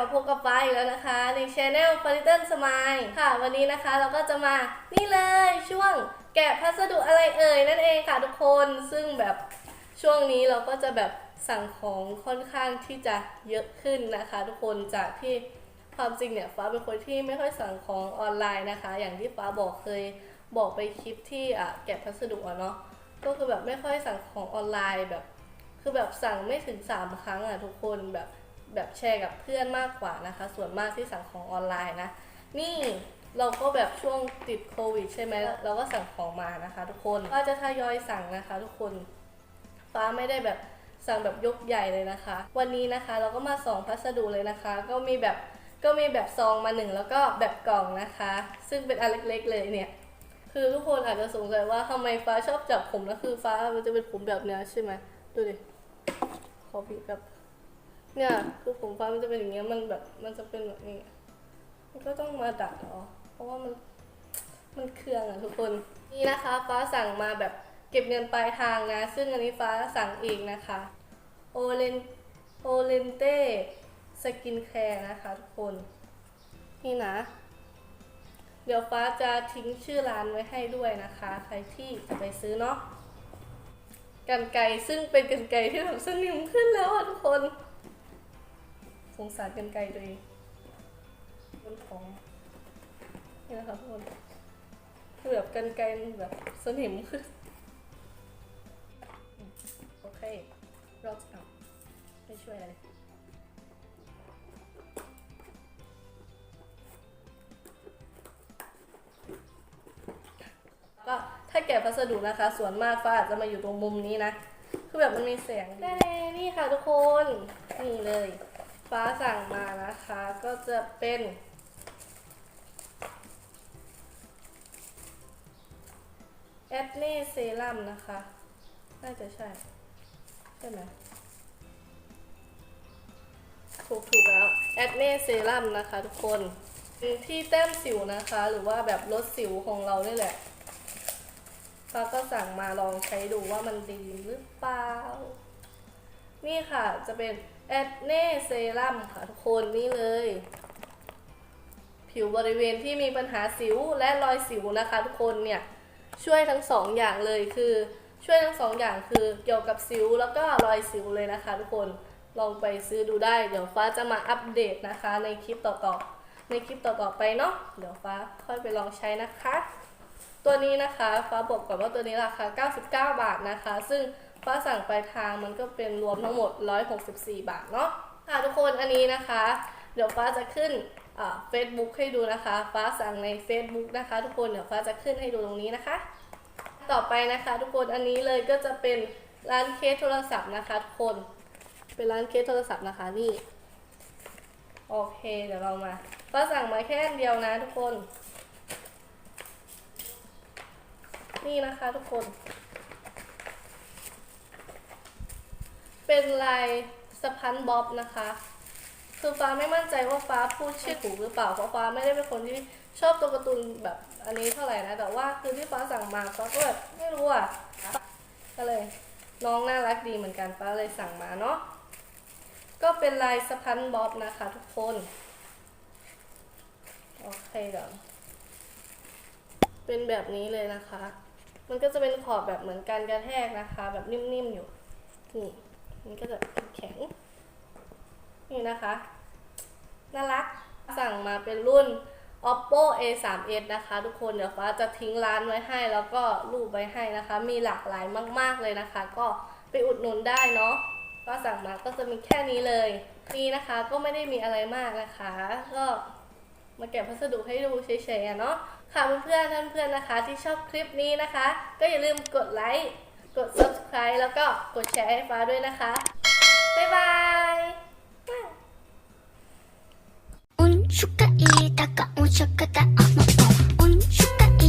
มาพบกับฟ้าอีกแล้วนะคะในช anel f a r i t o n Smile ค่ะ วันนี้นะคะเราก็จะมานี่เลยช่วงแกะพัสดุอะไรเอ่ยนั่นเองค่ะทุกคนซึ่งแบบช่วงนี้เราก็จะแบบสั่งของค่อนข้างที่จะเยอะขึ้นนะคะ ทุกคนจากที่ความจริงเนี่ยฟ้าเป็นคนที่ไม่ค่อยสั่งของออนไลน์นะคะ อย่างที่ฟ้าบอกเคยบอกไปคลิปที่อะแกะพัสดุอะเนาะก็คือแบบไม่ค่อยสั่งของออนไลน์แบบ คือแบบสั่งไม่ถึง 3 ครั้งอะทุกคนแบบ แบบแชร์กับเพื่อนมากกว่านะคะ ส่วนมากที่สั่งของออนไลน์นะ นี่เราก็แบบช่วงติดโควิด ใช่ไหมเราก็สั่งของมานะคะ ทุกคนก็จะทยอยสั่งนะคะ ทุกคน ฟ้าไม่ได้แบบสั่งแบบยกใหญ่เลยนะคะ วันนี้นะคะเราก็มาส่องพัสดุเลยนะคะ ก็มีแบบก็มีแบบซองมาหนึ่งแล้วก็แบบกล่องนะคะ ซึ่งเป็นอันเล็กๆเลยเนี่ย คือทุกคนอาจจะสงสัยว่าทำไมฟ้าชอบจับผมนะคือฟ้ามันจะเป็นผมแบบเนี้ยใช่ไหมดูดิขอบีบแบบ เนี่ยคือผมฟ้ามันจะเป็นอย่างเงี้ยมันแบบมันจะเป็นแบบนี้มันก็ต้องมาดัดเหรอเพราะว่ามันมันเครื่องอะทุกคนนี่นะคะฟ้าสั่งมาแบบเก็บเงินปลายทางนะ ซึ่งอันนี้ฟ้าสั่งเองนะคะโอเลนโอเลนเต้สกินแคร์นะคะทุกคน นี่นะ เดี๋ยวฟ้าจะทิ้งชื่อร้านไว้ให้ด้วยนะคะ ใครที่จะไปซื้อเนาะกันไกรซึ่งเป็นกันไกรที่แบบสนิมขึ้นแล้วอะทุกคน งสารกันไกรตัวเองบนของนี่นะคะทุกคนคือแบบกันไกรมันแบบสนิมขึ้นโอเค เราจะเอาไม่ช่วยอะไรก็ถ้าแกะพัสดุนะคะ ส่วนมากฟ้าอาจจะมาอยู่ตรงมุมนี้นะ คือแบบมันมีแสงแน่ๆนี่ค่ะทุกคน นี่เลย ฟ้าสั่งมานะคะก็จะเป็นแอดเน่เซรั่มนะคะ น่าจะใช่ ใช่ไหมถูกถูกแล้วแอดเน่เซรั่มนะคะทุกคนที่แต้มสิวนะคะ หรือว่าแบบลดสิวของเรานี่แหละฟ้าก็สั่งมาลองใช้ดูว่ามันดีหรือเปล่า นี่ค่ะจะเป็นแอดเน่เซรั่มค่ะทุกคนนี่เลย ผิวบริเวณที่มีปัญหาสิวและรอยสิวนะคะ ทุกคนเนี่ยช่วยทั้งสองอย่างเลยคือ ช่วยทั้งสองอย่างคือเกี่ยวกับสิวแล้วก็รอยสิวเลยนะคะ ทุกคนลองไปซื้อดูได้ เดี๋ยวฟ้าจะมาอัปเดตนะคะ ในคลิปต่อๆในคลิปต่อๆไปเนาะเดี๋ยวฟ้าค่อยไปลองใช้นะคะ ตัวนี้นะคะฟ้าบอกก่อนว่าตัวนี้ราคา 99 บาทนะคะ ซึ่ง ฟ้าสั่งปลายทางมันก็เป็นรวมทั้งหมด 164 บาทเนาะค่ะทุกคนอันนี้นะคะ เดี๋ยวฟ้าจะขึ้นเฟซบุ๊กให้ดูนะคะ ฟ้าสั่งใน Facebook นะคะ ทุกคนเดี๋ยวฟ้าจะขึ้นให้ดูตรงนี้นะคะ ต่อไปนะคะทุกคนอันนี้เลยก็จะเป็นร้านเคสโทรศัพท์นะคะทุกคน เป็นร้านเคสโทรศัพท์นะคะนี่โอเคเดี๋ยวเรามาฟ้าสั่งมาแค่อันเดียวนะทุกคน นี่นะคะทุกคน เป็นลายสปันบ๊อบนะคะ คือฟ้าไม่มั่นใจว่าฟ้าพูดชื่อถูกหรือเปล่า เพราะฟ้าไม่ได้เป็นคนที่ชอบตัวการ์ตูนแบบอันนี้เท่าไหร่นะ แต่ว่าคือที่ฟ้าสั่งมาฟ้าก็แบบไม่รู้อะ ก็เลยน้องน่ารักดีเหมือนกันฟ้าเลยสั่งมาเนาะ ก็เป็นลายสปันบ๊อบนะคะทุกคน โอเคเดี๋ยวเป็นแบบนี้เลยนะคะ มันก็จะเป็นขอบแบบเหมือนกันกระแทกนะคะ แบบนิ่มๆอยู่นี่ มันก็จะแข็ง นี่นะคะ น่ารัก สั่งมาเป็นรุ่น oppo a 3 s นะคะ ทุกคนเดี๋ยวฟ้าจะทิ้งร้านไว้ให้แล้วก็รูปไว้ให้นะคะ มีหลากหลายมาก ๆเลยนะคะ ก็ไปอุดหนุนได้เนาะก็สั่งมาก็จะมีแค่นี้เลย นี่นะคะก็ไม่ได้มีอะไรมากนะคะ ก็มาแกะพัสดุให้ดูเฉยๆอะเนาะค่ะเพื่อนๆท่านเพื่อนนะคะ ที่ชอบคลิปนี้นะคะ ก็อย่าลืมกดไลค์ กด subscribe แล้วก็กดแชร์ให้ฟ้าด้วยนะคะ บ๊ายบาย 운수가 이다가 오셨겠다 어머